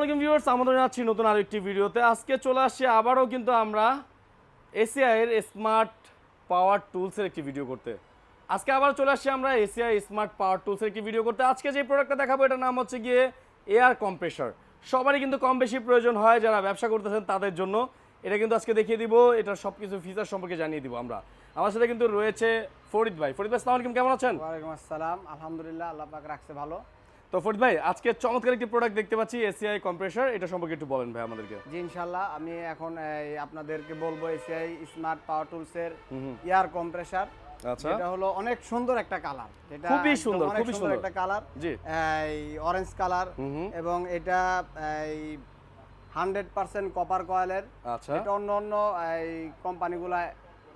আলাইকুম ভিউয়ার্স, আমাদের যাচ্ছি নতুন আরেকটি ভিডিওতে। আজকে চলে আসছি আবারও কিন্তু আমরা এসিআই এর স্মার্ট পাওয়ার টুলসের একটি ভিডিও করতে। আজকে আবার চলে আসছি আমরা এসিআই স্মার্ট পাওয়ার টুলসের একটি ভিডিও করতে। আজকে যে প্রোডাক্টটা দেখাবো, এটার নাম হচ্ছে গিয়ে এয়ার কম্প্রেসার সবারই কিন্তু কম বেশি প্রয়োজন হয় যারা ব্যবসা করতেছেন তাদের জন্য। এটা কিন্তু আজকে দেখিয়ে দিব, এটার সব কিছু ফিচার সম্পর্কে জানিয়ে দিব আমরা। আমার সাথে কিন্তু রয়েছে ফরিদ ভাই। ফরিদ ভাই, আসসালামু আলাইকুম, কেমন আছেন? ওয়ালাইকুম আসসালাম, আলহামদুলিল্লাহ, আল্লাহ পাক রাখছে ভালো। তো ফরিদ ভাই আজকে চমৎকার একটি প্রোডাক্ট দেখতে পাচ্ছি এসিআই কম্প্রেসার এটা সম্পর্কে একটু বলেন ভাই আমাদেরকে। জি ইনশাল্লাহ আমি এখন আপনাদেরকে বলব এসিআই স্মার্ট পাওয়ার টুলসের এয়ার কম্প্রেসার আচ্ছা। এটা হলো অনেক সুন্দর একটা কালার এটা খুবই সুন্দর, খুবই সুন্দর। একটা কালার জি। এই অরেঞ্জ কালার এবং এটা এই হান্ড্রেড পার্সেন্ট কপার কয়েলের আচ্ছা। এটা অন্য অন্য এই কোম্পানিগুলা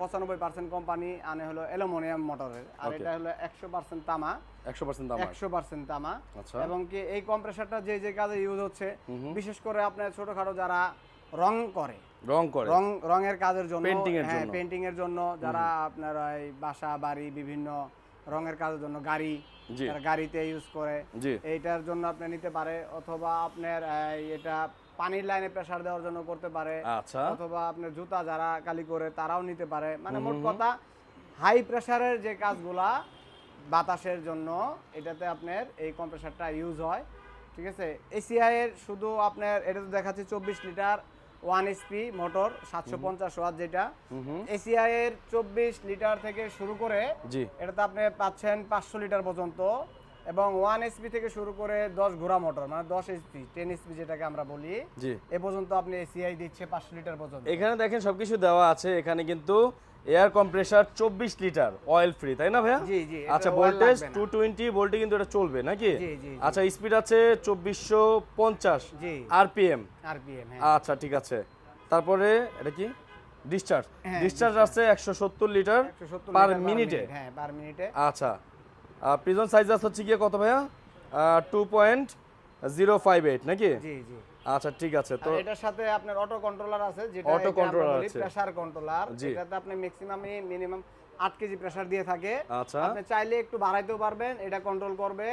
পঁচানব্বই পার্সেন্ট কোম্পানি আনে হলো অ্যালুমিনিয়াম মোটরের। আর এটা হলো একশো পার্সেন্ট তামা। একশো পার্সেন্ট দাম একশো পার্সেন্ট তামা। আচ্ছা। এবং কি এই কম্প্রেসারটা যে যে কাজে ইউজ হচ্ছে বিশেষ করে আপনার ছোটখাটো যারা রং করে। রং করে। রং রঙের কাজের জন্য Painting এর হ্যাঁ জন্য। পেন্টিং এর জন্য যারা আপনার এই বাসা বাড়ি বিভিন্ন রঙের কাজের জন্য গাড়ি গাড়িতে ইউজ করে এইটার জন্য আপনি নিতে পারে। অথবা আপনার এটা পানির লাইনে প্রেসার দেওয়ার জন্য করতে পারে আচ্ছা। অথবা আপনার জুতা যারা কালি করে তারাও নিতে পারে। মানে মোট কথা হাই প্রেসারের যে কাজগুলা বাতাসের জন্য এটাতে আপনার এই কম্প্রেসারটা ইউজ হয় ঠিক আছে? এসিআই এর শুধু আপনার এটা তো দেখাচ্ছে চব্বিশ লিটার ওয়ান এসপি মোটর সাতশো পঞ্চাশ ওয়াট যেটা। এসিআই এর চব্বিশ লিটার থেকে শুরু করে এটাতে আপনি পাচ্ছেন পাঁচশো লিটার পর্যন্ত। এবং ওয়ান এসপি থেকে শুরু করে দশ ঘোড়া মোটর মানে দশ এসপি টেন এসপি যেটাকে আমরা বলি জি। এ পর্যন্ত আপনি এসিআই দিচ্ছে পাঁচশো লিটার পর্যন্ত। এখানে দেখেন সবকিছু দেওয়া আছে এখানে কিন্তু এয়ার কম্প্রেসার চব্বিশ লিটার অয়েল ফ্রি তাই না ভাইয়া? জি জি আচ্ছা ভোল্টেজ টু টোয়েন্টি ভোল্টে কিন্তু এটা চলবে নাকি। আচ্ছা স্পিড আছে চব্বিশশো পঞ্চাশ আরপিএম আরপিএম হ্যাঁ। আচ্ছা ঠিক আছে। তারপরে এটা কি? ডিসচার্জ হ্যাঁ, ডিসচার্জ আছে একশো সত্তর লিটার পার মিনিটে হ্যাঁ পার মিনিটে আচ্ছা। প্রিজন সাইজ হচ্ছে গিয়ে কত ভাইয়া? Two point zero five eight নাকি? জি জি। আচ্ছা ঠিক আছে তো এটার সাথে আপনার অটো কন্ট্রোলার আছে যেটা অটো কন্ট্রোলার আছে। প্রেসার কন্ট্রোলার যেটাতে আপনি ম্যাক্সিমাম মিনিমাম 8 কেজি প্রেসার দিয়ে থাকে। আচ্ছা। আপনি চাইলে একটু বাড়াইতেও পারবেন এটা কন্ট্রোল করবে।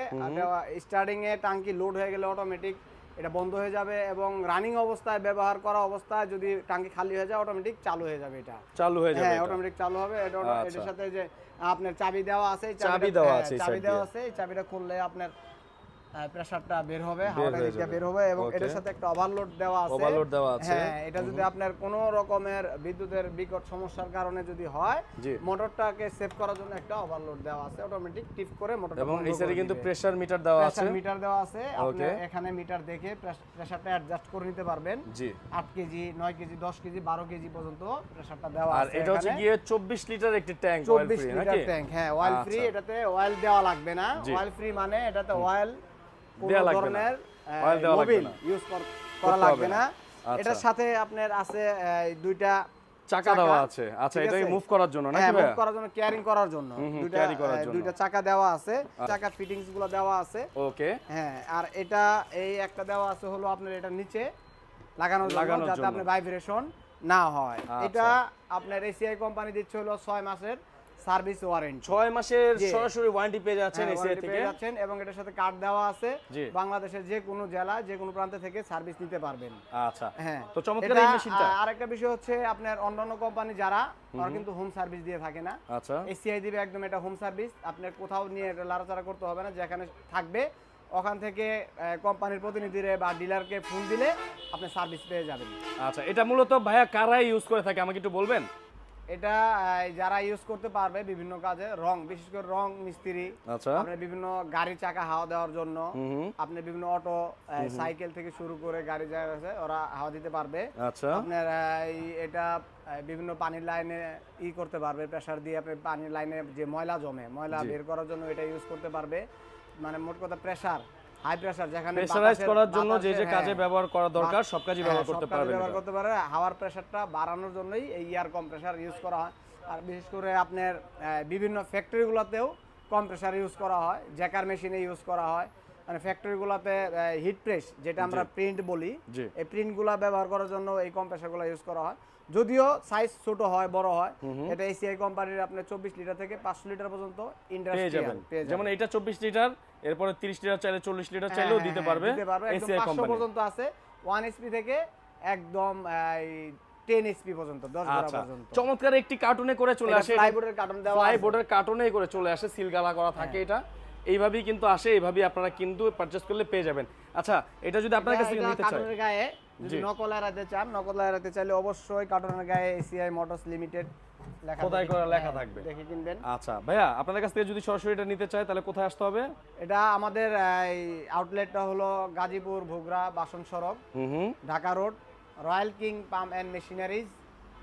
স্টার্টিং এ টাঙ্কি লোড হয়ে গেলে অটোমেটিক এটা বন্ধ হয়ে যাবে এবং রানিং অবস্থায় ব্যবহার করা অবস্থায় যদি টাঙ্কি খালি হয়ে যায় অটোমেটিক চালু হয়ে যাবে এটা। চালু হয়ে যাবে হ্যাঁ অটোমেটিক চালু হবে। এটা আচ্ছা। এটার সাথে যে আপনার চাবি দেওয়া আছে চাবি দেওয়া হ্যাঁ, আছে চাবি দেওয়া আছে এই চাবিটা খুললে আপনার প্রেসারটা বের হবে হাওয়াটা দিকটা বের হবে এবং এটার সাথে একটা ওভারলোড দেওয়া আছে। Overload দেওয়া আছে। হ্যাঁ এটা যদি আপনার কোনো রকমের বিদ্যুতের বিকট সমস্যার কারণে যদি হয় মোটরটাকে সেভ করার জন্য একটা ওভারলোড দেওয়া আছে অটোমেটিক টিপ করে মোটরটা এবং এই সাইডে কিন্তু প্রেসার মিটার দেওয়া আছে। প্রেসার মিটার দেওয়া আছে। আপনি এখানে মিটার দেখে প্রেসারটা অ্যাডজাস্ট করে নিতে পারবেন। জি। আট কেজি নয় কেজি দশ কেজি বারো কেজি পর্যন্ত প্রেসারটা দেওয়া আর আছে এটা হচ্ছে গিয়ে চব্বিশ লিটার একটি tank oil free litre tank হ্যাঁ অয়েল ফ্রি আচ্ছা। এটাতে অয়েল দেওয়া লাগবে না। অয়েল ফ্রি মানে এটাতে অয়েল দেয়া লাগবে না। Oil দেওয়া লাগবে না। ইউজ করা লাগবে না। আচ্ছা। এটার সাথে আপনার আছে দুইটা চাকা দেওয়া আছে। আচ্ছা এটাকে মুভ করার জন্য নাকি হ্যাঁ মুভ করার জন্য ক্যারিং করার জন্য। দুইটা। দুইটা চাকা দেওয়া আছে। চাকা ফিটিংসগুলো দেওয়া আছে। ওকে হ্যাঁ আর এটা এই একটা দেওয়া আছে হলো আপনার এটা নিচে লাগানোর জন্য যাতে। আপনার ভাইব্রেশন না হয়। আচ্ছা। এটা আপনার এসিআই কোম্পানি দিচ্ছে হলো ছয় মাসের। Service warranty. ছয় মাসের সরাসরি ওয়ারেন্টি পেয়ে যাচ্ছেন হ্যাঁ, এসিআই থেকে পেয়ে যাচ্ছেন এবং এটার সাথে কার্ড দেওয়া আছে। বাংলাদেশের যে কোনো জেলায় যে কোনো প্রান্ত থেকে সার্ভিস নিতে পারবেন। আচ্ছা। হ্যাঁ। তো চমৎকার এই মেশিনটা। আ- আরেকটা বিষয় হচ্ছে আপনার অন্যান্য কোম্পানি যারা ওরা কিন্তু হোম সার্ভিস দিয়ে থাকে না। আচ্ছা। এসিআই দিবে একদম এটা হোম সার্ভিস আপনার কোথাও নিয়ে এটা লাড়াচাড়া করতে হবে না যেখানে থাকবে ওখান থেকে কোম্পানির প্রতিনিধিরে বা ডিলারকে ফোন দিলে আপনি সার্ভিস পেয়ে যাবেন। আচ্ছা এটা মূলত ভাইয়া কারাই ইউজ করে থাকে আমাকে একটু বলবেন? এটা যারা ইউজ করতে পারবে বিভিন্ন কাজে রং বিশেষ করে রং মিস্ত্রি আচ্ছা। আপনার বিভিন্ন গাড়ি চাকা হাওয়া দেওয়ার জন্য আপনি বিভিন্ন অটো সাইকেল থেকে শুরু করে গাড়ি যা আছে ওরা হাওয়া দিতে পারবে। আচ্ছা। আপনার এই- এটা বিভিন্ন পানির লাইনে ই করতে পারবে প্রেসার দিয়ে আপনি পানির লাইনে যে ময়লা জমে ময়লা বের করার জন্য এটা ইউজ করতে পারবে। মানে মোট কথা প্রেসার হাই প্রেসার যেখানে প্রেসারাইজ করার জন্য যে যে কাজে হ্যাঁ, ব্যবহার করা দরকার সব কাজে হ্যাঁ, ব্যবহার করতে কাজে পারবেন ব্যবহার করতে পারে হাওয়ার প্রেসারটা বাড়ানোর জন্যই এই এয়ার কম্প্রেসার ইউজ করা হয়। আর বিশেষ করে আপনার বিভিন্ন ফ্যাক্টরিগুলোতেও কম্প্রেসার ইউজ করা হয় জ্যাকার মেশিনে ইউজ করা হয়। মানে ফ্যাক্টরিগুলোতে হিট প্রেস যেটা আমরা প্রিন্ট বলি এই প্রিন্টগুলো ব্যবহার করার জন্য এই কম্প্রেসারগুলো ইউজ করা হয়। যদিও সাইজ ছোট হয় বড় হয় এটা এসিআই কোম্পানির আপনার চব্বিশ লিটার থেকে পাঁচশো লিটার পর্যন্ত ইন্ডাস্ট্রিয়াল যেমন এটা চব্বিশ লিটার এরপরে তিরিশ লিটার চাইলে চল্লিশ লিটার চাইলেও হ্যাঁ, দিতে হ্যাঁ, পারবে দিতে পারবে। এসিআই 500 কোম্পানি পর্যন্ত আছে ওয়ান এসপি থেকে একদম টেন এসপি পর্যন্ত দশ আচ্ছা। পর্যন্ত। চমৎকার একটি কার্টুনে করে চলে আসে। প্লাইবোর্ডের কার্টন দেওয়া আছে। ফ্লাইবোর্ডের কার্টুনে করে চলে আসে সিলগালা করা থাকে হ্যাঁ। এটা। এইভাবেই কিন্তু আসে এইভাবেই আপনারা কিন্তু পারচেজ করলে পেয়ে যাবেন। আচ্ছা এটা যদি আপনার কাছ নিতে চাই। গায়ে যদি নকল এড়াতে চান নকল এড়াতে চাইলে অবশ্যই কার্টনের গায়ে এসিআই মোটরস লিমিটেড লেখা কোথায় করে লেখা থাকবে? দেখে কিনবেন। আচ্ছা ভাইয়া আপনাদের কাছ থেকে যদি সরাসরি এটা নিতে চাই তাহলে কোথায় আসতে হবে? এটা আমাদের এই আউটলেটটা হলো গাজীপুর ভোগড়া বাসন সড়ক Dhaka road royal king pump and machineries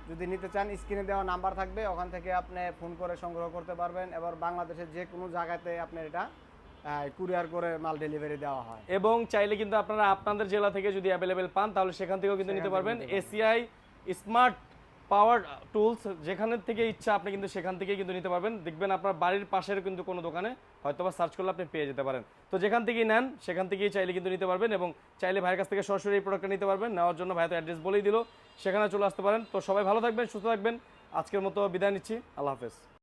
যদি নিতে চান স্ক্রিনে দেওয়া নাম্বার থাকবে ওখান থেকে আপনি ফোন করে সংগ্রহ করতে পারবেন। এবার বাংলাদেশের যে কোনো জায়গাতে আপনার এটা কুরিয়ার করে মাল ডেলিভারি দেওয়া হয়। এবং চাইলে কিন্তু আপনারা আপনাদের জেলা থেকে যদি অ্যাভেলেবেল পান তাহলে সেখান থেকেও কিন্তু নিতে পারবেন। এসিআই স্মার্ট পাওয়ার টুলস যেখান থেকে ইচ্ছা আপনি কিন্তু সেখান থেকে কিন্তু নিতে পারবেন। দেখবেন আপনার বাড়ির পাশের কিন্তু কোনো দোকানে হয়তো বা সার্চ করলে আপনি পেয়ে যেতে পারেন। তো যেখান থেকেই নেন, সেখান থেকেই চাইলে কিন্তু নিতে পারবেন এবং চাইলে ভাইয়ের কাছ থেকে সরাসরি এই প্রোডাক্টটা নিতে পারবেন। নেওয়ার জন্য ভাই তো অ্যাড্রেস বলেই দিল। সেখানে চলে আসতে পারেন। তো সবাই ভালো থাকবেন, সুস্থ থাকবেন। আজকের মতো বিদায় নিচ্ছি। আল্লাহ হাফেজ।